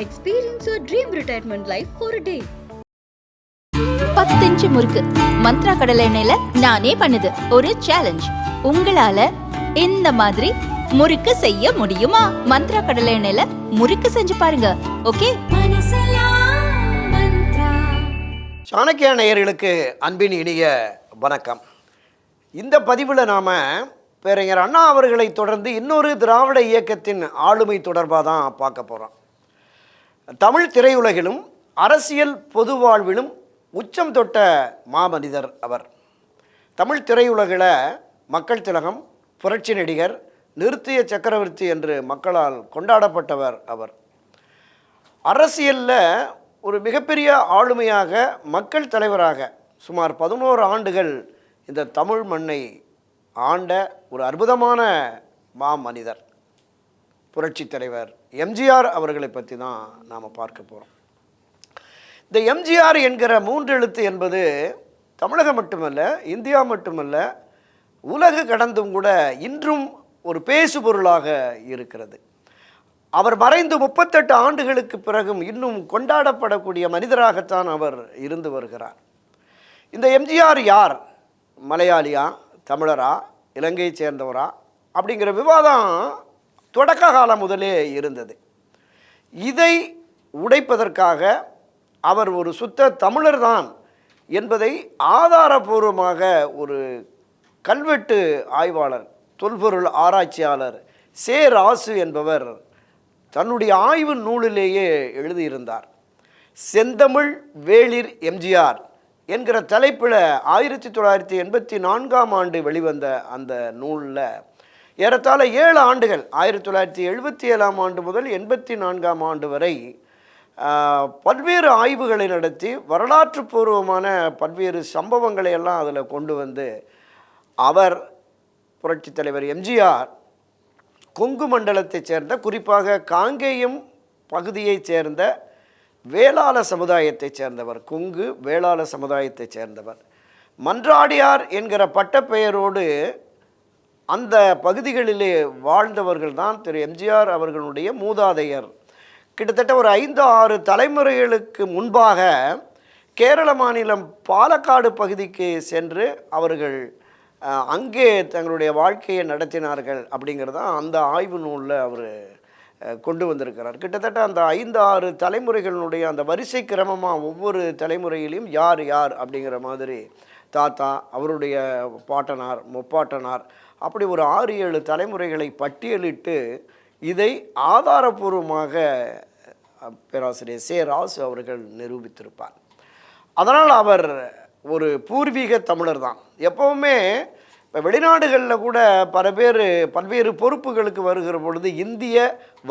Experience your dream retirement life for a day. பத்து inch முறுக்கு. மந்த்ரா கடலை எண்ணெயில நானே பண்ணுது. ஒரு சேலஞ்ச் உங்களால இந்த மாதிரி முறுக்கு செய்ய முடியுமா? மந்த்ரா கடலை எண்ணெயில முறுக்கு செஞ்சு பாருங்க. ஓகே சாணக்கிய நேயர்களுக்கு அன்பின் இனிய வணக்கம். இந்த பதிவில் நாம் பேரறிஞர் அண்ணா அவர்களை தொடர்ந்து இன்னொரு திராவிட இயக்கத்தின் ஆளுமை தொடர்பாக தான் பார்க்க போகிறோம் தமிழ் திரையுலகிலும் அரசியல் பொது வாழ்விலும் உச்சம் தொட்ட மாமனிதர் அவர். தமிழ் திரையுலகில் மக்கள் திலகம் புரட்சி நடிகர் நிறுத்திய சக்கரவர்த்தி என்று மக்களால் கொண்டாடப்பட்டவர் அவர். அரசியலில் ஒரு மிகப்பெரிய ஆளுமையாக மக்கள் தலைவராக சுமார் பதினோரு ஆண்டுகள் இந்த தமிழ் மண்ணை ஆண்ட ஒரு அற்புதமான மாமனிதர் புரட்சி தலைவர் எம்ஜிஆர் அவர்களை பற்றி தான் நாம் பார்க்க போகிறோம் இந்த எம்ஜிஆர் என்கிற மூன்று எழுத்து என்பது தமிழகம் மட்டுமல்ல இந்தியா மட்டுமல்ல உலகு கடந்தும் கூட இன்றும் ஒரு பேசுபொருளாக இருக்கிறது. அவர் மறைந்து முப்பத்தெட்டு ஆண்டுகளுக்கு பிறகும் இன்னும் கொண்டாடப்படக்கூடிய மனிதராகத்தான் அவர் இருந்து வருகிறார். இந்த எம்ஜிஆர் யார்? மலையாளியா? தமிழரா? இலங்கையை சேர்ந்தவரா? அப்படிங்கிற விவாதம் தொடக்க காலம் முதலே இருந்தது. இதை உடைப்பதற்காக அவர் ஒரு சுத்த தமிழர் தான் என்பதை ஆதாரபூர்வமாக ஒரு கல்வெட்டு ஆய்வாளர் தொல்பொருள் ஆராய்ச்சியாளர் சே ராசு என்பவர் தன்னுடைய ஆய்வு நூலிலேயே எழுதியிருந்தார். செந்தமிழ் வேளிர் எம்ஜிஆர் என்கிற தலைப்பில் ஆயிரத்தி தொள்ளாயிரத்தி எண்பத்தி நான்காம் ஆண்டு வெளிவந்த அந்த நூலில் ஏறத்தாழ ஏழு ஆண்டுகள் ஆயிரத்தி தொள்ளாயிரத்தி எழுபத்தி ஏழாம் ஆண்டு முதல் எண்பத்தி நான்காம் ஆண்டு வரை பல்வேறு ஆய்வுகளை நடத்தி வரலாற்று பூர்வமான பல்வேறு சம்பவங்களை எல்லாம் அதில் கொண்டு வந்து அவர் புரட்சித் தலைவர் எம்ஜிஆர் கொங்கு மண்டலத்தைச் சேர்ந்த குறிப்பாக காங்கேயம் பகுதியைச் சேர்ந்த வேளாள சமுதாயத்தைச் சேர்ந்தவர். கொங்கு வேளாள சமுதாயத்தைச் சேர்ந்தவர். மன்றாடியார் என்கிற பட்டப்பெயரோடு அந்த பகுதிகளிலே வாழ்ந்தவர்கள் தான் திரு எம்ஜிஆர் அவர்களுடைய மூதாதையர். கிட்டத்தட்ட ஒரு ஐந்து ஆறு தலைமுறைகளுக்கு முன்பாக கேரள மாநிலம் பாலக்காடு பகுதிக்கு சென்று அவர்கள் அங்கே தங்களுடைய வாழ்க்கையை நடத்தினார்கள் அப்படிங்கிறது தான் அந்த ஆய்வு நூலில் அவர் கொண்டு வந்திருக்கிறார். கிட்டத்தட்ட அந்த ஐந்து ஆறு தலைமுறைகளினுடைய அந்த வரிசை கிரமமாக ஒவ்வொரு தலைமுறையிலையும் யார் யார் அப்படிங்கிற மாதிரி தாத்தா அவருடைய பாட்டனார் முப்பாட்டனார் அப்படி ஒரு ஆறு ஏழு தலைமுறைகளை பட்டியலிட்டு இதை ஆதாரபூர்வமாக பேராசிரியர் சே. ராசு அவர்கள் நிரூபித்திருப்பார். அதனால் அவர் ஒரு பூர்வீக தமிழர் தான். எப்போவுமே இப்போ வெளிநாடுகளில் கூட பல பேர் பல்வேறு பொறுப்புகளுக்கு வருகிற பொழுது இந்திய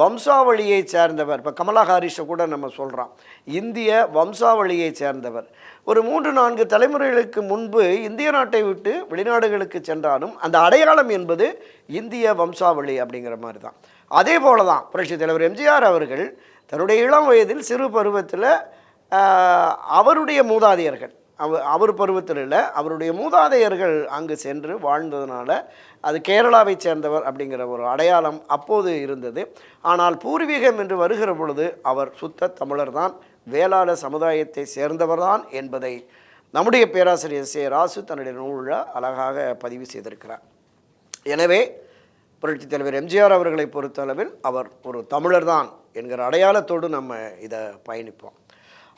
வம்சாவளியை சேர்ந்தவர். இப்போ கமலா ஹாரிஸை கூட நம்ம சொல்கிறோம் இந்திய வம்சாவளியை சேர்ந்தவர். ஒரு மூன்று நான்கு தலைமுறைகளுக்கு முன்பு இந்திய நாட்டை விட்டு வெளிநாடுகளுக்கு சென்றாலும் அந்த அடையாளம் என்பது இந்திய வம்சாவளி அப்படிங்கிற மாதிரி தான் அதே போல தான் புரட்சித் தலைவர் எம்ஜிஆர் அவர்கள் தன்னுடைய இளம் வயதில் சிறு பருவத்தில் அவருடைய மூதாதையர்கள் அவ அவர் பருவத்தில் இல்லை அவருடைய மூதாதையர்கள் அங்கு சென்று வாழ்ந்ததுனால அது கேரளாவை சேர்ந்தவர் அப்படிங்கிற ஒரு அடையாளம் அப்போது இருந்தது. ஆனால் பூர்வீகம் என்று வருகிற பொழுது அவர் சுத்த தமிழர் தான் வேளாள சமுதாயத்தை சேர்ந்தவர்தான் என்பதை நம்முடைய பேராசிரியர் சே ராசு தன்னுடைய நூலில் அழகாக பதிவு செய்திருக்கிறார். எனவே புரட்சித் தலைவர் எம்ஜிஆர் அவர்களை பொறுத்தளவில் அவர் ஒரு தமிழர் தான் என்கிற அடையாளத்தோடு நம்ம இதை பயணிப்போம்.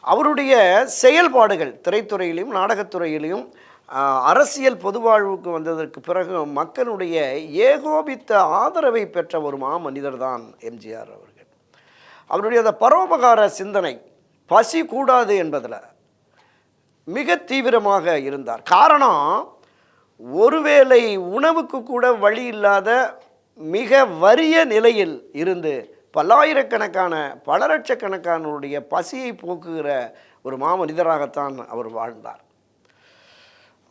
அவருடைய செயல்பாடுகள் திரைத்துறையிலையும் நாடகத்துறையிலையும் அரசியல் பொதுவாழ்வுக்கு வந்ததற்கு பிறகு மக்களுடைய ஏகோபித்த ஆதரவை பெற்ற ஒரு மாமனிதர் தான் எம்ஜிஆர் அவர்கள். அவருடைய அந்த பரோபகார சிந்தனை பசி கூடாது என்பதில் மிக தீவிரமாக இருந்தார். காரணம் ஒருவேளை உணவுக்கு கூட வழி இல்லாத மிக வறிய நிலையில் இருந்து பல்லாயிரக்கணக்கான பல லட்சக்கணக்கானவருடைய பசியை போக்குகிற ஒரு மாமனிதராகத்தான் அவர் வாழ்ந்தார்.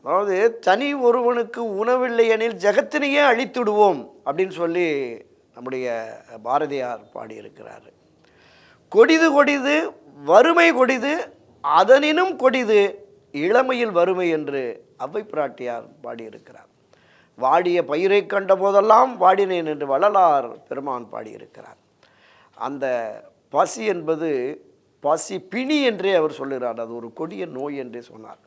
அதாவது தனி ஒருவனுக்கு உணவில்லை எனில் ஜெகத்தினையே அழித்துடுவோம் அப்படின்னு சொல்லி நம்முடைய பாரதியார் பாடியிருக்கிறார். கொடிது கொடிது வறுமை கொடிது அதனினும் கொடிது இளமையில் வறுமை என்று அவ்வை பிராட்டியார் பாடியிருக்கிறார். வாடிய பயிரை கண்ட போதெல்லாம் வாடினேன் என்று வள்ளலார் பெருமான் பாடியிருக்கிறார். அந்த பசி என்பது பசி பிணி என்றே அவர் சொல்லுகிறார். அது ஒரு கொடிய நோய் என்றே சொன்னார்.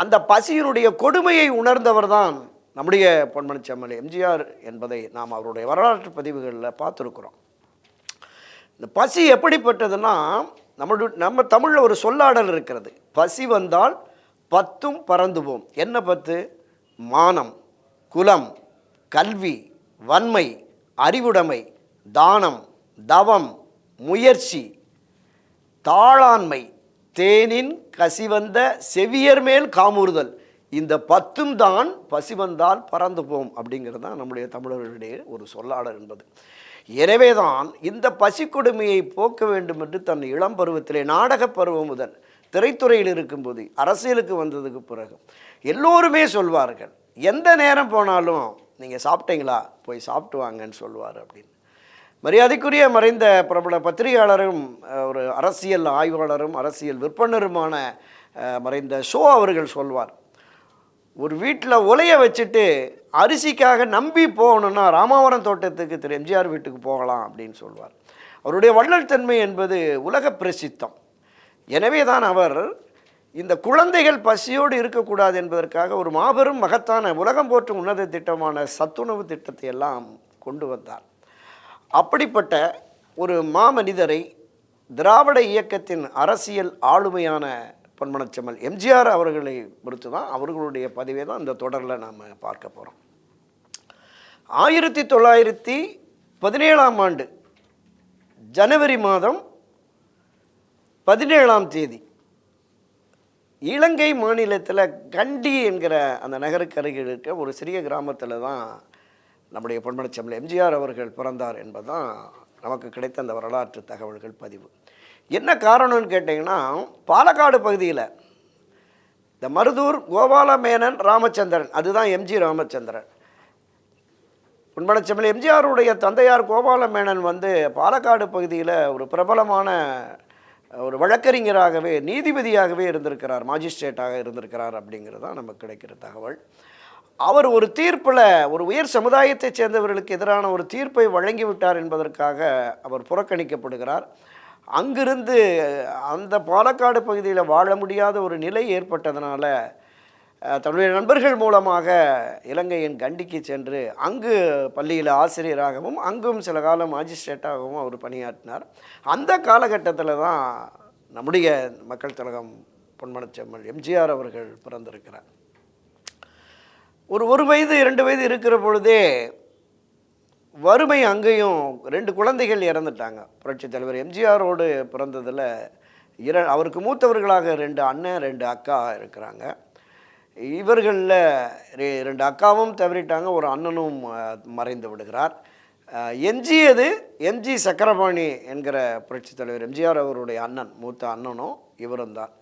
அந்த பசியினுடைய கொடுமையை உணர்ந்தவர் தான் நம்முடைய பொன்மணிச்செம்மல் எம்ஜிஆர் என்பதை நாம் அவருடைய வரலாற்று பதிவுகளில் பார்த்துருக்குறோம். இந்த பசி எப்படிப்பட்டதுன்னா நம்மளு நம்ம தமிழில் ஒரு சொல்லாடல் இருக்கிறது. பசி வந்தால் பத்தும் பறந்துவோம் என்ன பத்து? மானம் குலம் கல்வி வன்மை அறிவுடைமை தானம் தவம் முயற்சி தாளாண்மை தேனின் கசிவந்த செவியர் மேல் காமுறுதல். இந்த பத்தும் தான் பசி வந்தால் பறந்து போம் அப்படிங்கிறது தான் நம்முடைய தமிழர்களுடைய ஒரு சொல்லாடல் என்பது. எனவே தான் இந்த பசி கொடுமையை போக்க வேண்டும் என்று தன் இளம் பருவத்திலே நாடகப் பருவம் முதல் திரைத்துறையில் இருக்கும்போது அரசியலுக்கு வந்ததுக்கு பிறகு எல்லோருமே சொல்வார்கள் எந்த நேரம் போனாலும் நீங்கள் சாப்பிட்டீங்களா? போய் சாப்பிட்டு வாங்கன்னு சொல்லுவார் அப்படின்னு. மரியாதைக்குரிய மறைந்த பிரபல பத்திரிகையாளரும் ஒரு அரசியல் ஆய்வாளரும் அரசியல் விற்பனருமான மறைந்த ஷோ அவர்கள் சொல்வார் ஒரு வீட்டில் உலைய வச்சுட்டு அரிசிக்காக நம்பி போகணுன்னா ராமாவரம் தோட்டத்துக்கு திரு எம்ஜிஆர் வீட்டுக்கு போகலாம் அப்படின்னு சொல்வார். அவருடைய வள்ளல் தன்மை என்பது உலக பிரசித்தம். எனவே தான் அவர் இந்த குழந்தைகள் பசியோடு இருக்கக்கூடாது என்பதற்காக ஒரு மாபெரும் மகத்தான உலகம் போற்றும் உன்னத திட்டமான சத்துணவு திட்டத்தை எல்லாம் கொண்டு வந்தார். அப்படிப்பட்ட ஒரு மாமனிதரை திராவிட இயக்கத்தின் அரசியல் ஆளுமையான பொன்மனச்செம்மல். எம்ஜிஆர் அவர்களை பொறுத்து தான் அவர்களுடைய பதிவை தான் இந்த தொடரில் நாம் பார்க்க போகிறோம் ஆயிரத்தி தொள்ளாயிரத்தி பதினேழாம் ஆண்டு ஜனவரி மாதம் பதினேழாம் தேதி இலங்கை மாநிலத்தில் கண்டி என்கிற அந்த நகருக்கு அருகில் இருக்க ஒரு சிறிய கிராமத்தில் தான் நம்முடைய பொன்மனச்செம்மல் எம்ஜிஆர் அவர்கள் பிறந்தார் என்பதுதான் நமக்கு கிடைத்த அந்த வரலாற்று தகவல்கள் பதிவு. என்ன காரணம்னு கேட்டிங்கன்னா பாலக்காடு பகுதியில் இந்த மருதூர் கோபாலமேனன் ராமச்சந்திரன் அதுதான் எம்ஜி ராமச்சந்திரன். பொன்மனச்செம்மல் எம்ஜிஆருடைய தந்தையார் கோபாலமேனன் வந்து பாலக்காடு பகுதியில் ஒரு பிரபலமான ஒரு வழக்கறிஞராகவே நீதிபதியாகவே இருந்திருக்கிறார் மாஜிஸ்ட்ரேட்டாக இருந்திருக்கிறார் அப்படிங்கிறது தான் நமக்கு கிடைக்கிற தகவல். அவர் ஒரு தீர்ப்பில் ஒரு உயர் சமுதாயத்தைச் சேர்ந்தவர்களுக்கு எதிரான ஒரு தீர்ப்பை வழங்கிவிட்டார் என்பதற்காக அவர் புறக்கணிக்கப்படுகிறார். அங்கிருந்து அந்த பாலக்காடு பகுதியில் வாழ முடியாத ஒரு நிலை ஏற்பட்டதுனால தன்னுடைய நண்பர்கள் மூலமாக இலங்கையின் கண்டிக்கு சென்று அங்கு பள்ளியில் ஆசிரியராகவும் அங்கும் சில காலம் மாஜிஸ்ட்ரேட்டாகவும் அவர் பணியாற்றினார். அந்த காலகட்டத்தில் தான் நம்முடைய மக்கள் திலகம் பொன்மனச்செம்மல் எம்ஜிஆர் அவர்கள் பிறந்திருக்கிறார். ஒரு ஒரு வயது இரண்டு வயது இருக்கிற பொழுதே வறுமை அங்கேயும் ரெண்டு குழந்தைகள் இறந்துட்டாங்க. புரட்சித் தலைவர் எம்ஜிஆரோடு பிறந்ததில் இர அவருக்கு மூத்தவர்களாக ரெண்டு அண்ணன் ரெண்டு அக்கா இருக்கிறாங்க. இவர்களில் ரெண்டு அக்காவும் தவறிட்டாங்க ஒரு அண்ணனும் மறைந்து விடுகிறார். அஹ், எஞ்சியது எம்ஜி சக்கரபாணி என்கிற புரட்சித் தலைவர் எம்ஜிஆர் அவருடைய அண்ணன் மூத்த அண்ணனும் இவரும் தான்.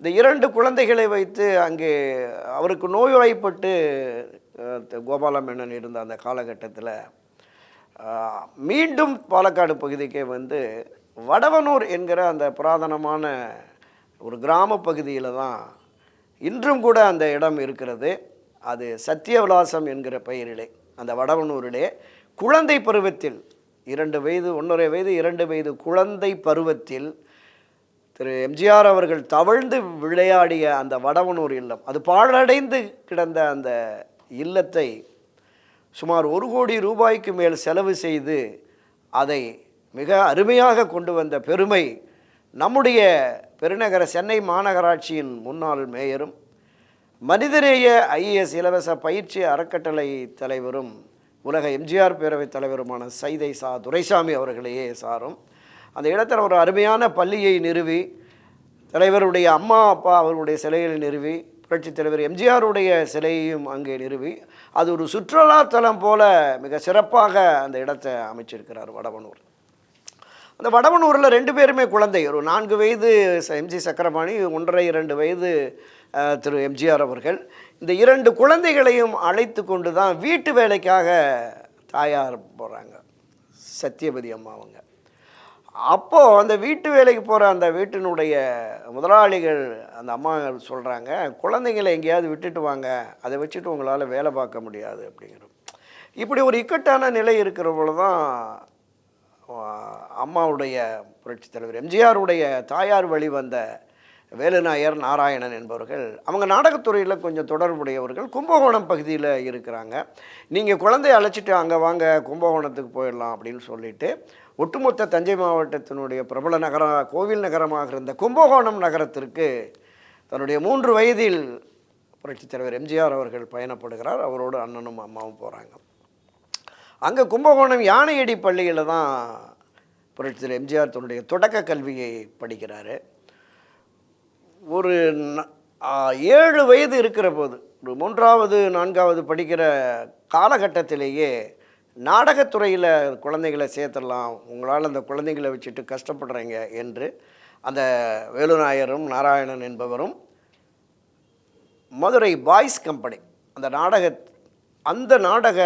இந்த இரண்டு குழந்தைகளை வைத்து அங்கே அவருக்கு நோய்வாய்ப்பட்டு அஹ், மேனன் இருந்த அந்த காலகட்டத்தில் மீண்டும் பாலக்காடு பகுதிக்கே வந்து வடவனூர் என்கிற அந்த புராதனமான ஒரு கிராம பகுதியில் தான் இன்றும் கூட அந்த இடம் இருக்கிறது. அது சத்தியவிலாசம் என்கிற பெயரிலே அந்த வடவனூரிலே. குழந்தை பருவத்தில் இரண்டு வயது ஒன்றரை வயது இரண்டு வயது குழந்தை பருவத்தில் திரு. எம்ஜிஆர் அவர்கள் தவழ்ந்து விளையாடிய அந்த வடவனூர் இல்லம் அது பாழடைந்து கிடந்த அந்த இல்லத்தை சுமார் ஒரு கோடி ரூபாய்க்கு மேல் செலவு செய்து அதை மிக அருமையாக கொண்டு வந்த பெருமை நம்முடைய பெருநகர சென்னை மாநகராட்சியின் முன்னாள் மேயரும் மனிதநேய ஐஏஎஸ் இலவச பயிற்சி அறக்கட்டளை தலைவரும் உலக எம்ஜிஆர் பேரவைத் தலைவருமான சைதை சா துரைசாமி அவர்களையே சாரும். அந்த இடத்துல ஒரு அருமையான பள்ளியை நிறுவி தலைவருடைய அம்மா அப்பா அவர்களுடைய சிலைகளை நிறுவி புரட்சித் தலைவர் எம்ஜிஆருடைய சிலையையும் அங்கே நிறுவி அது ஒரு சுற்றுலாத்தலம் போல மிக சிறப்பாக அந்த இடத்தை அமைச்சிருக்கிறார் வடவனூர். அந்த வடவனூரில் ரெண்டு பேருமே குழந்தை ஒரு நான்கு வயது எம்ஜி சக்கரபாணி ஒன்றரை இரண்டு வயது திரு எம்ஜிஆர் அவர்கள். இந்த இரண்டு குழந்தைகளையும் அழைத்து கொண்டு தான் வீட்டு வேலைக்காக தாயார் போகிறாங்க சத்தியபதி அம்மா அவங்க. அப்போது அந்த வீட்டு வேலைக்கு போகிற அந்த வீட்டினுடைய முதலாளிகள் அந்த அம்மா சொல்கிறாங்க குழந்தைங்களை எங்கேயாவது விட்டுட்டு வாங்க. அதை வச்சுட்டு உங்களால் வேலை பார்க்க முடியாது. அப்படிங்கிற. இப்படி ஒரு இக்கட்டான நிலை இருக்கிற பொழுது தான் அம்மாவுடைய புரட்சித் தலைவர் எம்ஜிஆருடைய தாயார் வழி வந்த வேலுநாயர் நாராயணன் என்பவர்கள் அவங்க நாடகத்துறையில் கொஞ்சம் தொடர்புடையவர்கள் கும்பகோணம் பகுதியில் இருக்கிறாங்க. நீங்கள் குழந்தைய அழைச்சிட்டு அங்கே வாங்க கும்பகோணத்துக்கு போயிடலாம் அப்படின்னு சொல்லிட்டு ஒட்டுமொத்த தஞ்சை மாவட்டத்தினுடைய பிரபல நகர கோவில் நகரமாக இருந்த கும்பகோணம் நகரத்திற்கு தன்னுடைய மூன்று வயதில் புரட்சித் தலைவர் எம்ஜிஆர் அவர்கள் பயணப்படுகிறார். அவரோடு அண்ணனும் அம்மாவும் போகிறாங்க அங்கே கும்பகோணம் யானையடி பள்ளியில் தான் புரட்சித் எம்ஜிஆர் தன்னுடைய தொடக்க கல்வியை படிக்கிறாரு. ஒரு ஏழு வயது இருக்கிற போது ஒரு மூன்றாவது நான்காவது படிக்கிற காலகட்டத்திலேயே நாடகத்துறையில் குழந்தைகளை சேர்த்துடலாம் உங்களால் அந்த குழந்தைங்களை வச்சுட்டு கஷ்டப்படுறீங்க என்று அந்த வேலுநாயரும் நாராயணன் என்பவரும் மதுரை பாய்ஸ் கம்பெனி அந்த நாடக அந்த நாடக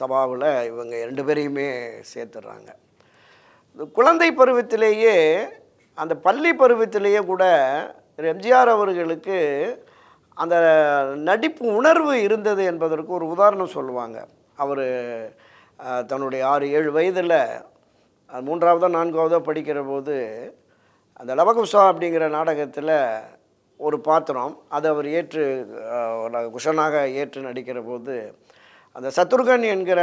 சபாவில் இவங்க ரெண்டு பேரையுமே சேர்த்துடுறாங்க. இந்த குழந்தை பருவத்திலேயே அந்த பள்ளி பருவத்திலேயே கூட எம்ஜிஆர் அவர்களுக்கு அந்த நடிப்பு உணர்வு இருந்தது என்பதற்கு ஒரு உதாரணம் சொல்லுவாங்க. அவர் தன்னுடைய ஆறு ஏழு வயதில் மூன்றாவதோ நான்காவதோ படிக்கிற போது அந்த லவகுஷா அப்படிங்கிற நாடகத்தில் ஒரு பாத்திரம் அதை அவர் ஏற்று குஷனாக ஏற்று நடிக்கிற போது அந்த சத்ருகன் என்கிற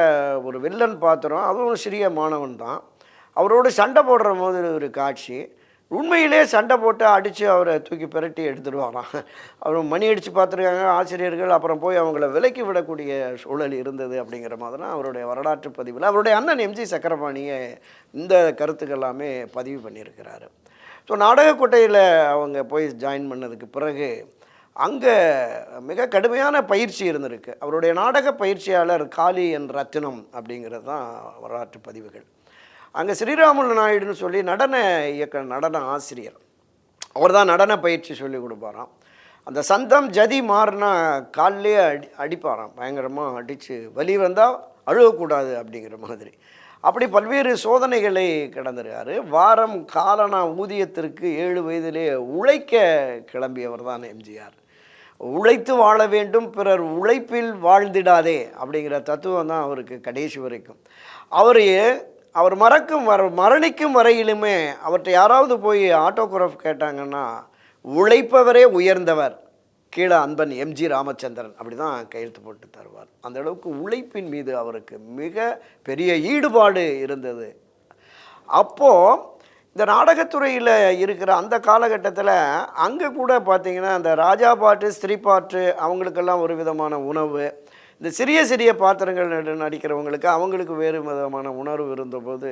ஒரு வில்லன் பாத்திரம் அதுவும் சிறிய மாணவன் தான். அவரோடு சண்டை போடுற போது ஒரு காட்சி உண்மையிலே சண்டை போட்டு அடித்து அவரை தூக்கி பிரட்டி எடுத்துடுவாராம் அவர் மணி அடித்து பார்த்துருக்காங்க ஆசிரியர்கள் அப்புறம் போய் அவங்கள விலக்கி விடக்கூடிய சூழல் இருந்தது அப்படிங்கிற மாதிரி தான் அவருடைய வரலாற்று பதிவில். அவருடைய அண்ணன் எம்ஜி சக்கரபாணியை இந்த கருத்துக்கள் எல்லாமே பதிவு பண்ணியிருக்கிறாரு. ஸோ நாடகக்கோட்டையில் அவங்க போய் ஜாயின் பண்ணதுக்கு பிறகு அங்கே மிக கடுமையான பயிற்சி இருந்திருக்கு. அவருடைய நாடக பயிற்சியாளர் காளி என் ரத்தினம் அப்படிங்கிறது தான் வரலாற்று பதிவுகள். அங்கே ஸ்ரீராமுலு நாயுடுன்னு சொல்லி நடன இயக்க நடன ஆசிரியர். அவர் தான் நடன பயிற்சி சொல்லி கொடுப்பாராம். அந்த சந்தம் ஜதி மாறினா காலிலே அடி அடிப்பாராம். பயங்கரமாக அடித்து வலி வந்தால் அழுகக்கூடாது அப்படிங்கிற மாதிரி. அப்படி பல்வேறு சோதனைகளை கடந்துருக்காரு. வாரம் காலனா ஊதியத்திற்கு ஏழு வயதிலே உழைக்க கிளம்பியவர் தான் எம்ஜிஆர். உழைத்து வாழ வேண்டும் பிறர் உழைப்பில் வாழ்ந்திடாதே அப்படிங்கிற தத்துவம் தான் அவருக்கு கடைசி வரைக்கும். அவர் அவர் மறக்கும் வர மரணிக்கும் வரையிலுமே அவர்கிட்ட யாராவது போய் ஆட்டோகிராஃப் கேட்டாங்கன்னா உழைப்பவரே உயர்ந்தவர். கீழே அன்பன் எம்ஜி ராமச்சந்திரன் அப்படி தான் கையெழுத்து போட்டு தருவார். அந்த அளவுக்கு உழைப்பின் மீது அவருக்கு மிக பெரிய ஈடுபாடு இருந்தது. அப்போது இந்த நாடகத்துறையில் இருக்கிற அந்த காலகட்டத்தில் அங்கே கூட பார்த்திங்கன்னா அந்த ராஜா பாட்டு ஸ்ரீ பாட்டு அவங்களுக்கெல்லாம் ஒரு விதமான உணவு. இந்த சிறிய சிறிய பாத்திரங்கள் நடிக்கிறவங்களுக்கு அவங்களுக்கு வேறு விதமான உணர்வு இருந்தபோது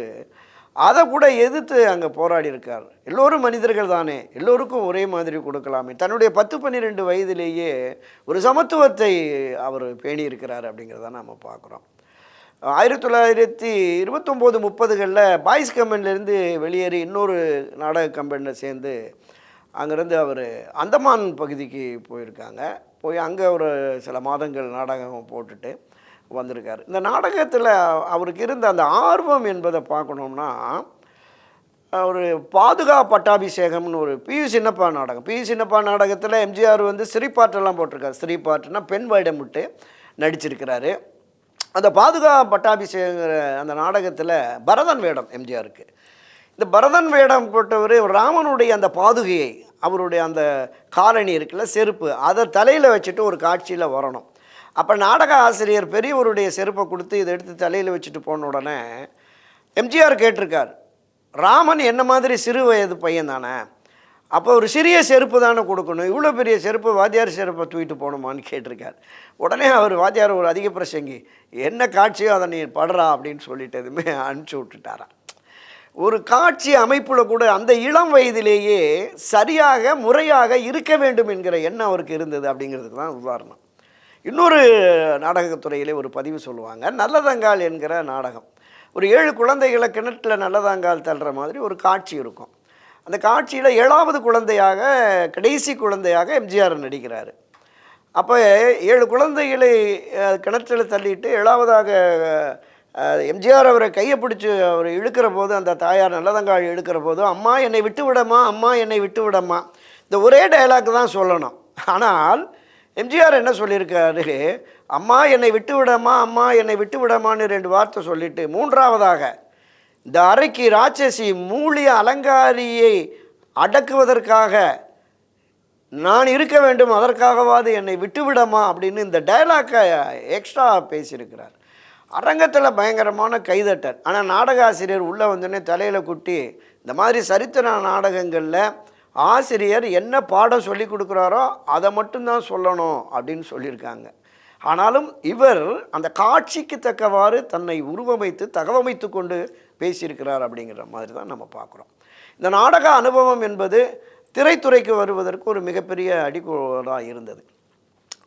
அதை கூட எதிர்த்து அங்கே போராடி இருக்கார். எல்லோரும் மனிதர்கள் தானே. எல்லோருக்கும் ஒரே மாதிரி கொடுக்கலாமே. தன்னுடைய பத்து பன்னிரெண்டு வயதிலேயே ஒரு சமத்துவத்தை அவர் பேணி இருக்கிறார் அப்படிங்கிறத நம்ம பார்க்குறோம். ஆயிரத்தி தொள்ளாயிரத்தி இருபத்தொம்போது முப்பதுகளில் பாய்ஸ் கம்பெனிலேருந்து வெளியேறி இன்னொரு நாடக கம்பெனியில் சேர்ந்து அங்கேருந்து அவர் அந்தமான் பகுதிக்கு போயிருக்காங்க. போய் அங்கே ஒரு சில மாதங்கள் நாடகம் போட்டுட்டு வந்திருக்காரு. இந்த நாடகத்தில் அவருக்கு இருந்த அந்த ஆர்வம் என்பதை பார்க்கணும்னா ஒரு பாதுகா பட்டாபிஷேகம்னு ஒரு பியு சின்னப்பா நாடகம். பியு சின்னப்பா நாடகத்தில் எம்ஜிஆர் வந்து ஸ்ரீபாட்டெல்லாம் போட்டிருக்காரு. ஸ்ரீபாட்டுனா பெண் வேடம் விட்டு நடிச்சிருக்கிறாரு. அந்த பாதுகா பட்டாபிஷேகங்கிற அந்த நாடகத்தில் பரதன் வேடம் எம்ஜிஆருக்கு. இந்த பரதன் வேடம் போட்டவர் ராமனுடைய அந்த பாதுகையை அவருடைய அந்த காலணி இருக்குல்ல செருப்பு. அதை தலையில் வச்சுட்டு ஒரு காட்சியில் வரணும். அப்போ நாடக ஆசிரியர் பெரியவருடைய செருப்பை கொடுத்து இதை எடுத்து தலையில் வச்சுட்டு போன உடனே எம்ஜிஆர் கேட்டிருக்கார் ராமன் என்ன மாதிரி சிறு வயது பையன் தானே? அப்போ ஒரு சிறிய செருப்பு தானே கொடுக்கணும். இவ்வளோ பெரிய செருப்பு வாத்தியார் செருப்பை தூக்கிட்டு போகணுமான்னு கேட்டிருக்கார். உடனே அவர் வாத்தியார் ஒரு அதிக பிரசங்கி என்ன காட்சியோ அதை நீ படுறா அப்படின்னு சொல்லிட்டு எதுவுமே அனுப்பிச்சி விட்டுட்டாரான் ஒரு காட்சி அமைப்பில் கூட அந்த இளம் வயதிலேயே சரியாக முறையாக இருக்க வேண்டும் என்கிற எண்ணம் அவருக்கு இருந்தது அப்படிங்கிறதுக்கு தான் உதாரணம். இன்னொரு நாடகத்துறையிலே ஒரு பதிவு சொல்லுவாங்க நல்லதங்கால் என்கிற நாடகம். ஒரு ஏழு குழந்தைகளை கிணற்றில் நல்லதங்கால் தள்ளுற மாதிரி ஒரு காட்சி இருக்கும். அந்த காட்சியில் ஏழாவது குழந்தையாக கடைசி குழந்தையாக எம்ஜிஆர் நடிக்கிறார். அப்போ ஏழு குழந்தைகளை கிணற்றில் தள்ளிட்டு ஏழாவதாக எம்ஜிஆர் அவரை கையை பிடிச்சி அவர் இழுக்கிற போது அந்த தாயார் நல்லதங்காள் இழுக்கிற போது அம்மா என்னை விட்டு விடமா அம்மா என்னை விட்டு விடமா இந்த ஒரே டைலாக் தான் சொல்லணும். ஆனால் எம்ஜிஆர் என்ன சொல்லியிருக்காரு? அம்மா என்னை விட்டு விடமா அம்மா என்னை விட்டு விடமான்னு ரெண்டு வார்த்தை சொல்லிட்டு மூன்றாவதாக இந்த அறைக்கு ராட்சசி மூலிய அலங்காரியை அடக்குவதற்காக நான் இருக்க வேண்டும் அதற்காகவாது என்னை விட்டுவிடமா அப்படின்னு இந்த டயலாக்கை எக்ஸ்ட்ரா பேசியிருக்கிறார். அரங்கத்தில் பயங்கரமான கைதட்டல். ஆனால் நாடக ஆசிரியர் உள்ளே வந்தோடனே தலையில் குட்டி இந்த மாதிரி சரித்திர நாடகங்களில் ஆசிரியர் என்ன பாடம் சொல்லி கொடுக்குறாரோ அதை மட்டும்தான் சொல்லணும் அப்படின்னு சொல்லியிருக்காங்க. ஆனாலும் இவர் அந்த காட்சிக்கு தக்கவாறு தன்னை உருவமைத்து தகவமைத்து கொண்டு பேசியிருக்கிறார் அப்படிங்கிற மாதிரி தான் நம்ம பார்க்குறோம். இந்த நாடக அனுபவம் என்பது திரைத்துறைக்கு வருவதற்கு ஒரு மிகப்பெரிய அடிக்கோலாக இருந்தது.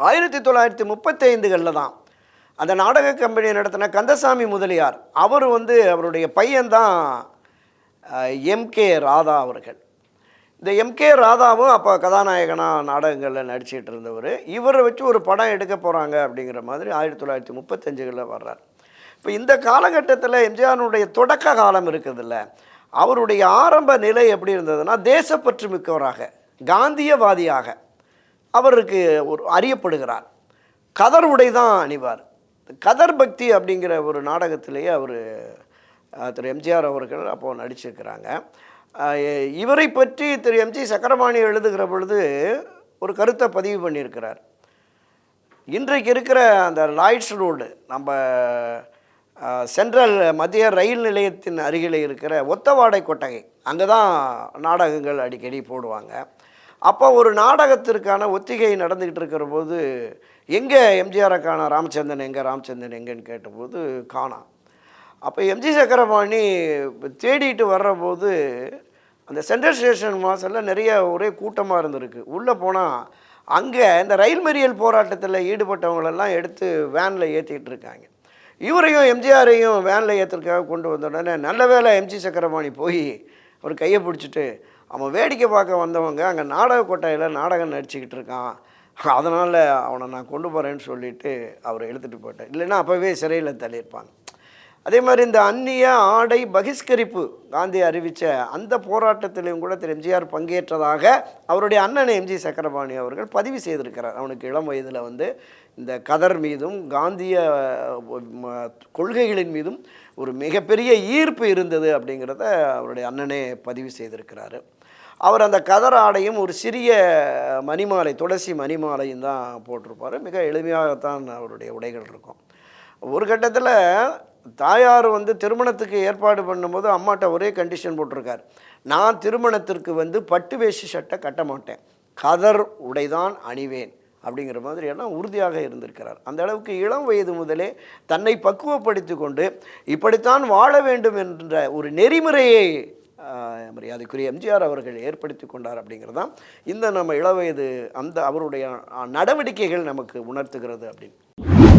ஆயிரத்தி தொள்ளாயிரத்தி முப்பத்தைந்துகளில் தான் அந்த நாடக கம்பெனியை நடத்தின கந்தசாமி முதலியார். அவர் வந்து அவருடைய பையன்தான் எம்கே ராதா அவர்கள். இந்த எம்கே ராதாவும் அப்போ கதாநாயகனாக நாடகங்களில் நடிச்சிட்டு இருந்தவர். இவரை வச்சு ஒரு படம் எடுக்க போகிறாங்க அப்படிங்கிற மாதிரி ஆயிரத்தி தொள்ளாயிரத்தி முப்பத்தஞ்சுகளில் வர்றார். இப்போ இந்த காலகட்டத்தில் எம்ஜிஆருடைய தொடக்க காலம் இருக்குதுல்ல அவருடைய ஆரம்ப நிலை எப்படி இருந்ததுன்னா தேசப்பற்று மிக்கவராக காந்தியவாதியாக அவருக்கு ஒரு அறியப்படுகிறார். கதர் உடை தான் அணிவார். கதர் பக்தி அப்படிங்கிற ஒரு நாடகத்திலேயே அவர் திரு எம்ஜிஆர் அவர்கள் அப்போது நடிச்சிருக்கிறாங்க. இவரை பற்றி திரு எம்ஜி சக்கரபாணி எழுதுகிற பொழுது ஒரு கருத்தை பதிவு பண்ணியிருக்கிறார். இன்றைக்கு இருக்கிற அந்த லாய்ட்ஸ் ரோடு நம்ம சென்ட்ரல் மத்திய ரயில் நிலையத்தின் அருகில் இருக்கிற ஒத்தவாடை கொட்டகை அங்கே தான் நாடகங்கள் அடிக்கடி போடுவாங்க. அப்போ ஒரு நாடகத்திற்கான ஒத்திகை நடந்துக்கிட்டு இருக்கிற போது எங்கே எம்ஜிஆரை காணா? ராமச்சந்திரன் எங்கே? ராமச்சந்திரன் எங்கேன்னு கேட்டபோது காணாம் அப்போ எம்ஜி சக்கரபாணி தேடிட்டு வர்றபோது அந்த சென்ட்ரல் ஸ்டேஷன் வாசலில் நிறைய ஒரே கூட்டமாக இருந்திருக்கு. உள்ளே போனால் அங்கே இந்த ரயில் மறியல் போராட்டத்தில் ஈடுபட்டவங்களெல்லாம் எடுத்து வேனில் ஏற்றிக்கிட்டு இருக்காங்க. இவரையும் எம்ஜிஆரையும் வேனில் ஏற்றுறதுக்காக கொண்டு வந்த உடனே நல்ல வேளை எம்ஜி சக்கரபாணி போய் அவர் கையை பிடிச்சிட்டு அவன் வேடிக்கை பார்க்க வந்தவங்க அங்கே நாடக கொட்டாயில் நாடகம் நடிச்சுக்கிட்டு இருக்கான். அதனால் அவனை நான் கொண்டு போகிறேன்னு சொல்லிவிட்டு அவரை இழுத்துட்டு போயிட்டேன். இல்லைன்னா அப்போவே சிறையில் தள்ளியிருப்பாங்க. அதே மாதிரி இந்த அந்நிய ஆடை பகிஷ்கரிப்பு காந்தி அறிவித்த அந்த போராட்டத்திலையும் கூட திரு எம்ஜிஆர் பங்கேற்றதாக அவருடைய அண்ணன் எம்ஜி சக்கரபாணி அவர்கள் பதிவு செய்திருக்கிறார். அவனுக்கு இளம் வயதில் வந்து இந்த கதர் மீதும் காந்திய கொள்கைகளின் மீதும் ஒரு மிகப்பெரிய ஈர்ப்பு இருந்தது அப்படிங்கிறத அவருடைய அண்ணனே பதிவு செய்திருக்கிறாரு. அவர் அந்த கதர் ஆடையும் ஒரு சிறிய மணிமாலை துளசி மணிமாலையும் தான் போட்டிருப்பார். மிக எளிமையாகத்தான் அவருடைய உடைகள் இருக்கும். ஒரு கட்டத்தில் தாயார் வந்து திருமணத்துக்கு ஏற்பாடு பண்ணும்போது அம்மாட்ட ஒரே கண்டிஷன் போட்டிருக்கார். நான் திருமணத்திற்கு வந்து பட்டு வேஷ்டி சட்டை கட்ட மாட்டேன். கதர் உடைதான் அணிவேன் அப்படிங்கிற மாதிரி எல்லாம் உறுதியாக இருந்திருக்கிறார். அந்த அளவுக்கு இளம் வயது முதலே தன்னை பக்குவப்படுத்தி கொண்டு இப்படித்தான் வாழ வேண்டும் என்ற ஒரு நெறிமுறையை மரியாதைக்குரிய எம்ஜிஆர் அவர்கள் ஏற்படுத்தி கொண்டார் அப்படிங்கிறது தான் இந்த நம்ம இளவயது அந்த அவருடைய நடவடிக்கைகள் நமக்கு உணர்த்துகிறது அப்படின்னு.